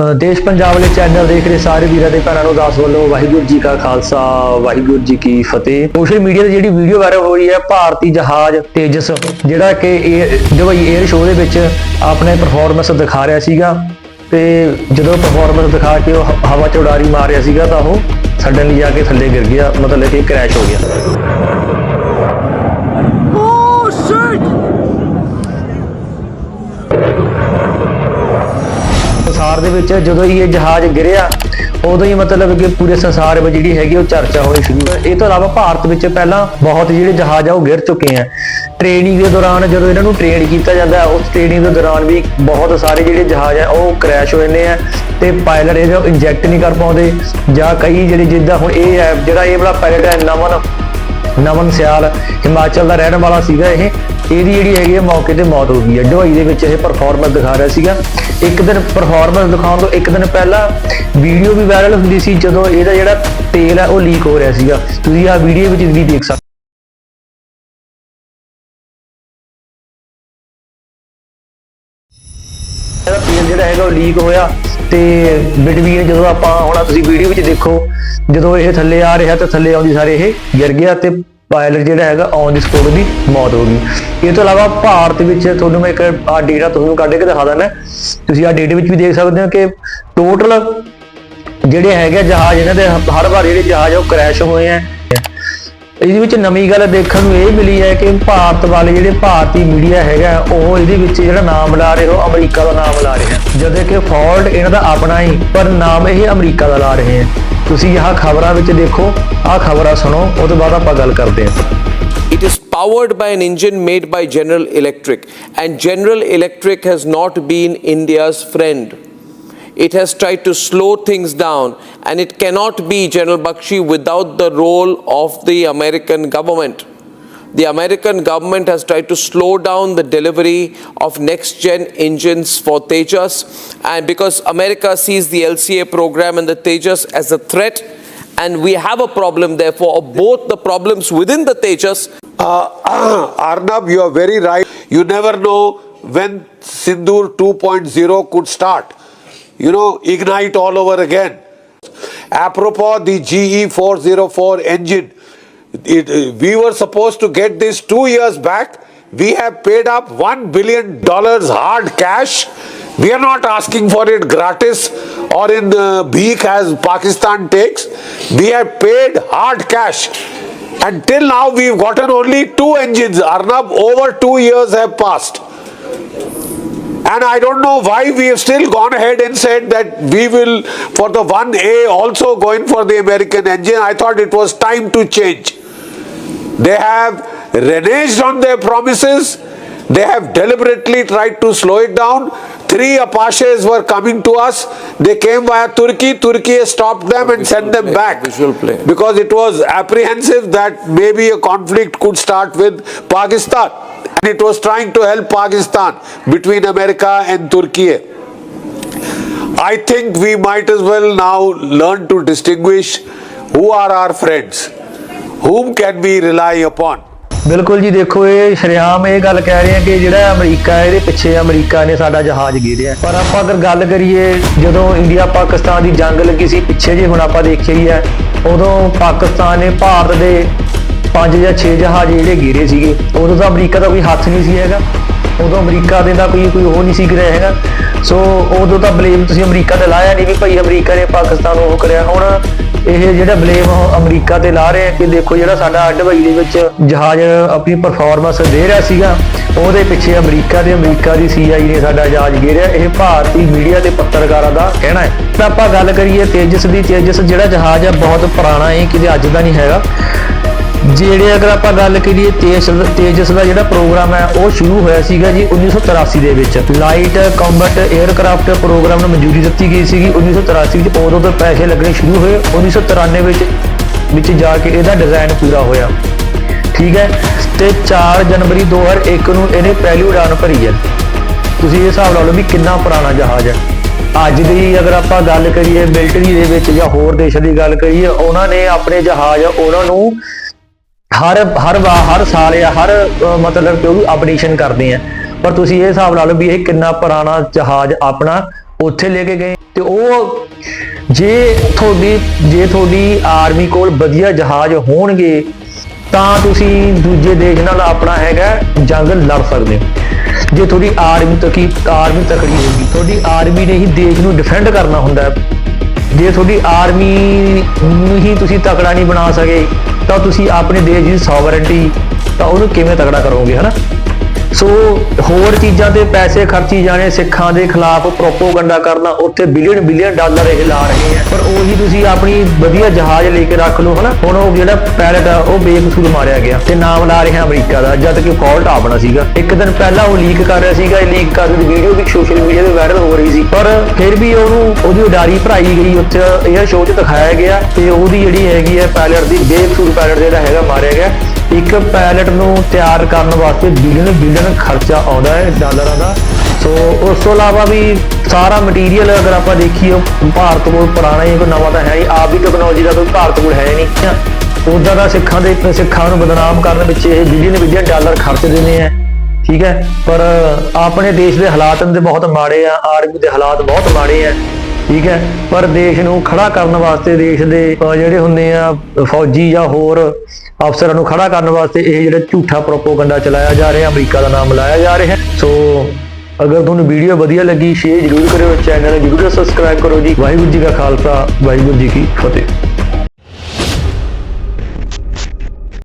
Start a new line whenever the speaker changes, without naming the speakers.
ਦੇਸ਼ ਪੰਜਾਬ ਵਾਲੇ ਚੈਨਲ ਦੇਖ ਰਹੇ ਸਾਰੇ ਵੀਰਾਂ ਦੇ ਭੈਣਾਂ ਨੂੰ ਦਾਸ ਵੱਲੋਂ ਵਾਹਿਗੁਰੂ ਜੀ ਕਾ ਖਾਲਸਾ, ਵਾਹਿਗੁਰੂ ਜੀ ਕੀ ਫਤਿਹ। ਸੋਸ਼ਲ ਮੀਡੀਆ ਤੇ ਜਿਹੜੀ ਵੀਡੀਓ ਵਾਇਰਲ ਹੋ ਰਹੀ ਹੈ, ਭਾਰਤੀ ਜਹਾਜ਼ ਤੇਜਸ, ਜਿਹੜਾ ਕਿ ਇਹ ਦੁਬਈ 에ਅਰ ਸ਼ੋਅ ਦੇ ਵਿੱਚ ਆਪਣੇ ਪਰਫਾਰਮੈਂਸ ਦਿਖਾ ਰਿਹਾ ਸੀਗਾ, ਤੇ ਜਦੋਂ ਪਰਫਾਰਮੈਂਸ ਦਿਖਾ ਕੇ ਉਹ ਹਵਾ ਚ ਉਡਾਰੀ ਮਾਰ ਰਿਹਾ ਸੀਗਾ, ਤਾਂ ਉਹ ਸਡਨਲੀ ਜਾ ਕੇ ਥੱਲੇ ਗਿਰ ਗਿਆ, ਮਤਲਬ ਕਿ ਕ੍ਰੈਸ਼ ਹੋ ਗਿਆ। ਸੰਸਾਰ ਦੇ ਵਿੱਚ ਜਦੋਂ ਹੀ ਇਹ ਜਹਾਜ਼ ਗਿਰਿਆ, ਉਦੋਂ ਹੀ ਮਤਲਬ ਕਿ ਪੂਰੇ ਸੰਸਾਰ ਵਿੱਚ ਜਿਹੜੀ ਹੈਗੀ ਉਹ ਚਰਚਾ ਹੋਣੀ ਸ਼ੁਰੂ। ਹੋਈ ਇਹ ਤੋਂ ਇਲਾਵਾ ਭਾਰਤ ਵਿੱਚ ਪਹਿਲਾਂ ਬਹੁਤ ਜਿਹੜੇ ਜਹਾਜ਼ ਆ ਉਹ ਗਿਰ ਚੁੱਕੇ ਆ। ਟ੍ਰੇਨਿੰਗ ਦੇ ਦੌਰਾਨ ਜਦੋਂ ਇਹਨਾਂ ਨੂੰ ਟ੍ਰੇਨ ਕੀਤਾ ਜਾਂਦਾ ਉਸ ਟ੍ਰੇਨਿੰਗ ਦੇ ਦੌਰਾਨ ਵੀ ਬਹੁਤ ਸਾਰੇ ਜਿਹੜੇ ਜਹਾਜ਼ ਆ ਉਹ ਕ੍ਰੈਸ਼ ਹੋ ਜਾਂਦੇ ਆ ਤੇ ਪਾਇਲਟ ਇਹਦਾ ਇੰਜੈਕਟ ਨਹੀਂ ਕਰ ਪਾਉਂਦੇ ਜਾਂ ਕਈ ਜਿਹੜੇ ਜਿੱਦਾਂ ਹੁਣ ਇਹ ਜਿਹੜਾ ਇਹ ਵਾਲਾ ਪਾਇਲਟ ਹੈ ਨਮਨ ਨਮਨ ਸਿਆਲ, ਹਿਮਾਚਲ ਦਾ ਰਹਿਣ ਵਾਲਾ ਸੀਗਾ ਇਹ। ਇਹਦੀ ਜਿਹੜੀ ਹੈਗੀ ਹੈ ਮੌਕੇ ਤੇ ਮੌਤ ਹੋ ਗਈ ਹੈ ਢਵਾਈ ਦੇ ਵਿੱਚ ਇਹ ਪਰਫਾਰਮੈਂਸ ਦਿਖਾ ਰਿਹਾ ਸੀਗਾ। ਇੱਕ ਦਿਨ ਪਰਫਾਰਮੈਂਸ ਦਿਖਾਉਣ ਤੋਂ ਇੱਕ ਦਿਨ ਪਹਿਲਾਂ ਵੀਡੀਓ ਵੀ ਵਾਇਰਲ ਹੁੰਦੀ ਸੀ, ਜਦੋਂ ਇਹਦਾ ਜਿਹੜਾ ਤੇਲ ਹੈ ਉਹ ਲੀਕ ਹੋ ਰਿਹਾ ਸੀਗਾ। ਤੁਸੀਂ ਆਹ ਵੀਡੀਓ ਵਿੱਚ ਵੀ ਦੇਖ ਸਕਦੇ ਇਹਦਾ ਤੇਲ ਜਿਹੜਾ ਹੈਗਾ ਉਹ ਲੀਕ ਹੋਇਆ ਤੇ ਬਿਟਵੀਨ ਜਦੋਂ ਆਪਾਂ ਹੁਣ ਤੁਸੀਂ ਵੀਡੀਓ ਵਿੱਚ ਦੇਖੋ, ਜਦੋਂ ਇਹ ਥੱਲੇ ਆ ਰਿਹਾ ਤਾਂ ਥੱਲੇ ਆਉਂਦੀ ਸਾਰੇ ਇਹ ਗਿਰ ਗਿਆ ਤੇ ਪਾਇਲਟ ਜਿਹੜਾ ਹੈਗਾ ਔਨ ਦੀ ਸਪੋਟ ਦੀ ਮੌਤ ਹੋ ਗਈ। ਇਹ ਤੋਂ ਇਲਾਵਾ ਭਾਰਤ ਵਿੱਚ ਤੁਹਾਨੂੰ ਮੈਂ ਇੱਕ ਆ ਡੇਟਾ ਤੁਹਾਨੂੰ ਕੱਢ ਕੇ ਦਿਖਾ ਦਿੰਦਾ। ਤੁਸੀਂ ਆ ਡੇਟਾ ਵਿੱਚ ਵੀ ਦੇਖ ਸਕਦੇ ਹੋ ਕਿ ਟੋਟਲ ਜਿਹੜੇ ਹੈਗੇ ਜਹਾਜ਼, ਇਹਨਾਂ ਦੇ ਹਰ ਵਾਰ ਜਿਹੜੇ ਜਹਾਜ਼ ਆ ਉਹ ਕ੍ਰੈਸ਼ ਹੋਏ ਆ। ਇਹਦੇ ਵਿੱਚ ਨਵੀਂ ਗੱਲ ਦੇਖਣ ਨੂੰ ਇਹ ਮਿਲੀ ਹੈ ਕਿ ਭਾਰਤ ਵਾਲੇ ਜਿਹੜੇ ਭਾਰਤੀ ਮੀਡੀਆ ਹੈਗਾ ਉਹ ਇਹਦੇ ਵਿੱਚ ਜਿਹੜਾ ਨਾਮ ਲਾ ਰਹੇ ਹੋ ਅਮਰੀਕਾ ਦਾ ਨਾਮ ਲਾ ਰਹੇ ਹਨ ਜਦੋਂ ਕਿ ਫਾਲਟ ਇਹਨਾਂ ਦਾ ਆਪਣਾ ਹੀ ਪਰ ਨਾਮ ਇਹ ਅਮਰੀਕਾ ਦਾ ਲਾ ਰਹੇ ਹਨ ਤੁਸੀਂ ਆਹ ਖਬਰਾਂ ਵਿੱਚ ਦੇਖੋ ਆਹ ਖਬਰਾਂ ਸੁਣੋ ਉਹ ਤੋਂ ਬਾਅਦ ਆਪਾਂ ਗੱਲ ਕਰਦੇ ਹਾਂ।
It is powered by an engine made by General Electric, and General Electric has not been India's friend. It has tried to slow things down, and it cannot be General Bakshi without the role of the American government. The American government has tried to slow down the delivery of next gen engines for Tejas, and because America sees the LCA program and the Tejas as a threat, and we have a problem, therefore, of both the problems within the Tejas
Uh, Arnab, you are very right. You never know when Sindur 2.0 could start. You know, ignite all over again. Apropos the GE 404 engine, it, uh, we were supposed to get this two years back. We have paid up $1 billion hard cash. We are not asking for it gratis or in uh, bheek as Pakistan takes. We have paid hard cash. Until now, we've gotten only two engines. Arnab, over two years have passed. And I don't know why we have still gone ahead and said that we will, for the 1A, also going for the American engine. I thought it was time to change. They have reneged on their promises. They have deliberately tried to slow it down. Three Apaches were coming to us. They came via Turkey. Turkey stopped them and sent them
play,
back. Because it was apprehensive that maybe a conflict could start with Pakistan. And it was trying to help Pakistan between America and Turkey. I think we might as well now learn to distinguish who are our friends, whom can we rely upon.
ਬਿਲਕੁਲ ਜੀ ਦੇਖੋ ਇਹ ਸ਼ਰਿਆਮ ਇਹ ਗੱਲ ਕਹਿ ਰਹੇ ਆ ਕਿ ਜਿਹੜਾ ਅਮਰੀਕਾ ਹੈ, ਇਹਦੇ ਪਿੱਛੇ ਅਮਰੀਕਾ ਨੇ ਸਾਡਾ ਜਹਾਜ਼ ਗੇਰਿਆ ਪਰ ਆਪਾਂ ਅਗਰ ਗੱਲ ਕਰੀਏ ਜਦੋਂ ਇੰਡੀਆ ਪਾਕਿਸਤਾਨ ਦੀ ਜੰਗ ਲੱਗੀ ਸੀ ਪਿੱਛੇ ਜੇ ਹੁਣ ਆਪਾਂ ਦੇਖਿਆ ਹੀ ਹੈ ਉਦੋਂ ਪਾਕਿਸਤਾਨ ਨੇ ਭਾਰਤ ਦੇ ਪੰਜ ਜਾਂ 6 ਜਹਾਜ਼ ਜਿਹੜੇ ਗੇਰੇ ਸੀਗੇ, ਉਦੋਂ ਤਾਂ ਅਮਰੀਕਾ ਦਾ ਕੋਈ ਹੱਥ ਨਹੀਂ ਸੀ ਹੈਗਾ। ਉਦੋਂ ਅਮਰੀਕਾ ਦੇ ਦਾ ਕੋਈ ਕੋਈ ਉਹ ਨਹੀਂ ਸੀ ਕਰਿਆ ਹੈਗਾ। ਸੋ ਉਦੋਂ ਤਾਂ ਬਲੇਮ ਤੁਸੀਂ ਅਮਰੀਕਾ ਤੇ ਲਾਇਆ ਨਹੀਂ ਵੀ ਭਾਈ ਅਮਰੀਕਾ ਨੇ ਪਾਕਿਸਤਾਨ ਨੂੰ ਉਹ ਕਰਿਆ। ਹੁਣ ਇਹ ਜਿਹੜਾ ਬਲੇਮ ਅਮਰੀਕਾ ਤੇ ਲਾ ਰਹੇ ਆ ਕਿ ਦੇਖੋ ਜਿਹੜਾ ਸਾਡਾ ਦੁਬਈ ਦੇ ਵਿੱਚ ਜਹਾਜ਼ ਆਪਣੀ ਪਰਫਾਰਮੈਂਸ ਦੇ ਰਿਹਾ ਸੀਗਾ, ਉਹਦੇ ਪਿੱਛੇ ਅਮਰੀਕਾ ਤੇ ਅਮਰੀਕਾ ਦੀ ਸੀਆਈ ਨੇ ਸਾਡਾ ਜਹਾਜ਼ ਗੇਰਿਆ ਇਹ ਭਾਰਤੀ ਮੀਡੀਆ ਦੇ ਪੱਤਰਕਾਰਾਂ ਦਾ ਕਹਿਣਾ ਹੈ। ਤਾਂ ਆਪਾਂ ਗੱਲ ਕਰੀਏ ਤੇਜਸ ਦੀ। ਤੇਜਸ ਜਿਹੜਾ ਜਹਾਜ਼ ਆ ਬਹੁਤ ਪੁਰਾਣਾ ਹੈ ਕਿਤੇ ਅੱਜ ਦਾ ਨਹੀਂ ਹੈਗਾ। ਜਿਹੜੇ ਅਗਰ ਆਪਾਂ ਗੱਲ ਕਰੀਏ ਤੇਜ ਤੇਜਸ ਦਾ ਜਿਹੜਾ ਪ੍ਰੋਗਰਾਮ ਹੈ, ਉਹ ਸ਼ੁਰੂ ਹੋਇਆ ਸੀਗਾ ਜੀ 1983 ਦੇ ਵਿੱਚ। ਲਾਈਟ ਕੰਬੈਟ 에ਅਰਕ੍ਰਾਫਟ ਪ੍ਰੋਗਰਾਮ ਨੂੰ ਮਨਜ਼ੂਰੀ ਦਿੱਤੀ ਗਈ ਸੀਗੀ। 1983 ਵਿੱਚ ਉਦੋਂ ਤੋਂ ਪੈਸੇ ਲੱਗਣੇ ਸ਼ੁਰੂ ਹੋਏ। 1993 ਵਿੱਚ ਵਿੱਚ ਜਾ ਕੇ ਇਹਦਾ ਡਿਜ਼ਾਈਨ ਪੂਰਾ ਹੋਇਆ। ਠੀਕ ਹੈ? ਤੇ 4 ਜਨਵਰੀ 2001 ਨੂੰ ਇਹਨੇ ਪਹਿਲੀ ਉਡਾਨ ਭਰੀ ਹੈ। ਤੁਸੀਂ ਇਹ ਹਿਸਾਬ ਲਾ ਲਓ ਵੀ ਕਿੰਨਾ ਪੁਰਾਣਾ ਜਹਾਜ਼ ਹੈ। ਅੱਜ ਦੀ ਅਗਰ ਆਪਾਂ ਗੱਲ ਕਰੀਏ ਮਿਲਟਰੀ ਦੇ ਵਿੱਚ ਜਾਂ ਹੋਰ ਦੇਸ਼ਾਂ ਦੀ ਗੱਲ ਕਰੀਏ, ਉਹਨਾਂ ਨੇ ਆਪਣੇ ਜਹਾਜ਼ ਉਹਨਾਂ ਨੂੰ ਹਰ ਹਰ ਵਾਰ ਹਰ ਸਾਲ ਜਾਂ ਹਰ ਮਤਲਬ ਕਿ ਉਹ ਵੀ ਅਪਡੇਸ਼ਨ ਕਰਦੇ ਆ। ਪਰ ਤੁਸੀਂ ਇਹ ਹਿਸਾਬ ਲਾ ਲਓ ਵੀ ਇਹ ਕਿੰਨਾ ਪੁਰਾਣਾ ਜਹਾਜ਼ ਆਪਣਾ ਉੱਥੇ ਲੈ ਕੇ ਗਏ। ਤੇ ਉਹ ਜੇ ਤੁਹਾਡੀ ਜੇ ਤੁਹਾਡੀ ਆਰਮੀ ਕੋਲ ਵਧੀਆ ਜਹਾਜ਼ ਹੋਣਗੇ, ਤਾਂ ਤੁਸੀਂ ਦੂਜੇ ਦੇਸ਼ ਨਾਲ ਆਪਣਾ ਹੈਗਾ ਜੰਗ ਲੜ ਸਕਦੇ ਹੋ। ਜੇ ਤੁਹਾਡੀ ਆਰਮੀ ਤਕੀ ਆਰਮੀ ਤਕੜੀ ਹੋਊਗੀ, ਤੁਹਾਡੀ ਆਰਮੀ ਨੇ ਹੀ ਦੇਸ਼ ਨੂੰ ਡਿਫੈਂਡ ਕਰਨਾ ਹੁੰਦਾ ਹੈ। ਜੇ ਤੁਹਾਡੀ ਆਰਮੀ ਨੂੰ ਹੀ ਤੁਸੀਂ ਤਕੜਾ ਨਹੀਂ ਬਣਾ ਸਕੇ ਤਾਂ ਤੁਸੀਂ ਆਪਣੇ ਦੇਸ਼ ਦੀ ਸੋਵਰਨਟੀ ਤਾਂ ਉਹਨੂੰ ਕਿਵੇਂ ਤਕੜਾ ਕਰੋਗੇ ਹਨਾ? ਸੋ ਹੋਰ ਚੀਜ਼ਾਂ ਤੇ ਪੈਸੇ ਖਰਚੀ ਜਾਣੇ, ਸਿੱਖਾਂ ਦੇ ਖਿਲਾਫ ਪ੍ਰੋਪੋਗੰਡਾ ਕਰਨਾ, ਉੱਥੇ ਬਿਲੀਅਨ ਬਿਲੀਅਨ ਡਾਲਰ ਇਹ ਲਾ ਰਹੇ ਆ। ਪਰ ਉਹੀ ਤੁਸੀਂ ਆਪਣੀ ਵਧੀਆ ਜਹਾਜ਼ ਲੈ ਕੇ ਰੱਖ ਲਓ, ਹਨਾ? ਹੁਣ ਉਹ ਜਿਹੜਾ ਪਾਇਲਟ ਆ, ਉਹ ਬੇਕਸੂਰ ਮਾਰਿਆ ਗਿਆ। ਤੇ ਨਾਮ ਲਾ ਰਿਹਾ ਅਮਰੀਕਾ ਦਾ, ਜਦ ਕਿ ਫਾਲਟ ਆਪਣਾ ਸੀਗਾ। ਇੱਕ ਦਿਨ ਪਹਿਲਾਂ ਉਹ ਲੀਕ ਕਰ ਰਿਹਾ ਸੀਗਾ, ਇਹ ਲੀਕ ਕਰਨ ਦੀ ਵੀਡੀਓ ਵੀ ਸੋਸ਼ਲ ਮੀਡੀਆ ਤੇ ਵਾਇਰਲ ਹੋ ਰਹੀ ਸੀ। ਪਰ ਫਿਰ ਵੀ ਉਹਨੂੰ, ਉਹਦੀ ਉਡਾਰੀ ਭਰਾਈ ਗਈ ਉੱਥੇ, ਇਹ ਸ਼ੋਅ 'ਚ ਦਿਖਾਇਆ ਗਿਆ। ਤੇ ਉਹਦੀ ਜਿਹੜੀ ਹੈਗੀ ਹੈ ਪਾਇਲਟ ਦੀ ਬੇਕਸੂਰ ਪਾਇਲਟ ਜਿਹੜਾ ਹੈਗਾ, ਮਾਰਿਆ ਗਿਆ। ਇੱਕ ਪਾਇਲਟ ਨੂੰ ਤਿਆਰ ਕਰਨ ਵਾਸਤੇ ਬਿਲੀਅਨ ਬਿਲੀਅਨ ਖਰਚਾ ਆਉਂਦਾ ਹੈ ਡਾਲਰਾਂ ਦਾ। ਸੋ ਉਸ ਤੋਂ ਇਲਾਵਾ ਵੀ ਸਾਰਾ ਮਟੀਰੀਅਲ ਅਗਰ ਆਪਾਂ ਦੇਖੀਏ, ਭਾਰਤ ਕੋਲ ਪੁਰਾਣਾ ਹੀ ਕੋਈ ਨਵਾਂ ਤਾਂ ਹੈ ਨਹੀਂ। ਆਪ ਵੀ ਟੈਕਨੋਲੋਜੀ ਦਾ ਕੋਈ ਭਾਰਤ ਕੋਲ ਹੈ ਨਹੀਂ। ਉਦਾਂ ਦਾ ਸਿੱਖਾਂ ਦੇ, ਸਿੱਖਾਂ ਨੂੰ ਬਦਨਾਮ ਕਰਨ ਵਿੱਚ ਇਹ ਬਿਲੀਅਨ ਬਿਲੀਅਨ ਡਾਲਰ ਖਰਚ ਦਿੰਦੇ ਆ। ਠੀਕ ਹੈ? ਪਰ ਆਪਣੇ ਦੇਸ਼ ਦੇ ਹਾਲਾਤ ਦੇ ਬਹੁਤ ਮਾੜੇ ਆ। ਆਰਮੀ ਦੇ ਹਾਲਾਤ ਬਹੁਤ ਮਾੜੇ ਆ। ਠੀਕ ਹੈ? ਪਰ ਦੇਸ਼ ਨੂੰ ਖੜਾ ਕਰਨ ਵਾਸਤੇ ਦੇਸ਼ ਦੇ ਜਿਹੜੇ ਹੁੰਦੇ ਆ, ਫੌਜੀ ਜਾਂ ਹੋਰ ਅਫਸਰਾਂ ਨੂੰ ਖੜਾ ਕਰਨ ਵਾਸਤੇ ਇਹ ਜਿਹੜਾ ਝੂਠਾ ਪ੍ਰੋਪੋਗੰਡਾ ਚਲਾਇਆ ਜਾ ਰਿਹਾ, ਅਮਰੀਕਾ ਦਾ ਨਾਮ ਲਾਇਆ ਜਾ ਰਿਹਾ। ਸੋ, ਅਗਰ ਤੁਹਾਨੂੰ ਵੀਡੀਓ ਵਧੀਆ ਲੱਗੀ ਸ਼ੇਅਰ ਜ਼ਰੂਰ ਕਰਿਓ, ਚੈਨਲ ਨੂੰ ਜ਼ਰੂਰ ਸਬਸਕ੍ਰਾਈਬ ਕਰੋ ਜੀ। ਵਾਹਿਗੁਰੂ ਜੀ ਕਾ ਖਾਲਸਾ, ਵਾਹਿਗੁਰੂ ਜੀ ਕੀ ਫਤਿਹ।